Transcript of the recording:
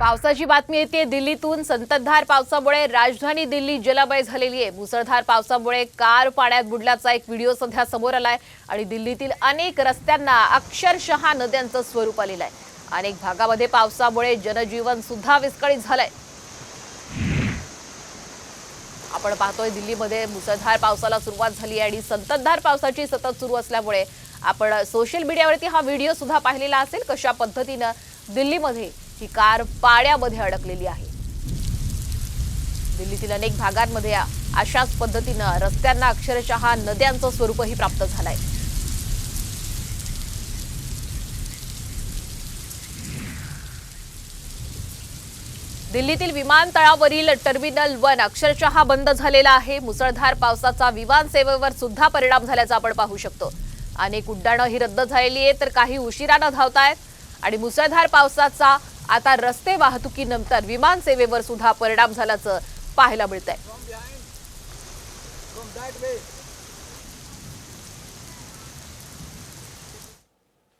पावसाची बातमी येते. दिल्लीतून संततधार पावसामुळे राजधानी दिल्ली जलमय झालेली आहे. मुसळधार पावसामुळे कार पाण्यात बुडल्याचा एक व्हिडिओ सध्या समोर आलाय आणि दिल्लीतील अनेक रस्त्यांना अक्षरशः नद्यांचं स्वरूप आलेलं आहे. अनेक भागामध्ये पावसामुळे जनजीवन सुद्धा विस्कळीत झालंय. आपण पाहतोय दिल्लीमध्ये मुसळधार पावसाला सुरुवात झाली आहे आणि संततधार पावसाची सतत सुरू असल्यामुळे आपण सोशल मीडियावरती हा व्हिडिओ सुद्धा पाहिलेला असेल कशा पद्धतीनं दिल्लीमध्ये ही कार पाण्यामध्ये अडकलेली आहे. दिल्लीतील अनेक भागांमध्ये अशाच पद्धतीनं रस्त्यांना अक्षरशः नद्यांचं स्वरूपही प्राप्त झालंय. दिल्लीतील विमानतळावरील टर्मिनल वन अक्षरशः बंद झालेला आहे. मुसळधार पावसाचा विमान सेवेवर सुद्धा परिणाम झाल्याचा आपण पाहू शकतो. अनेक उड्डाणं ही रद्द झालेली आहेत तर काही उशिरानं आहेत आणि मुसळधार पावसाचा आता रस्ते वाहतुकीनंतर विमान सेवेवर सुद्धा परिणाम झाल्याचं पाहायला मिळत आहे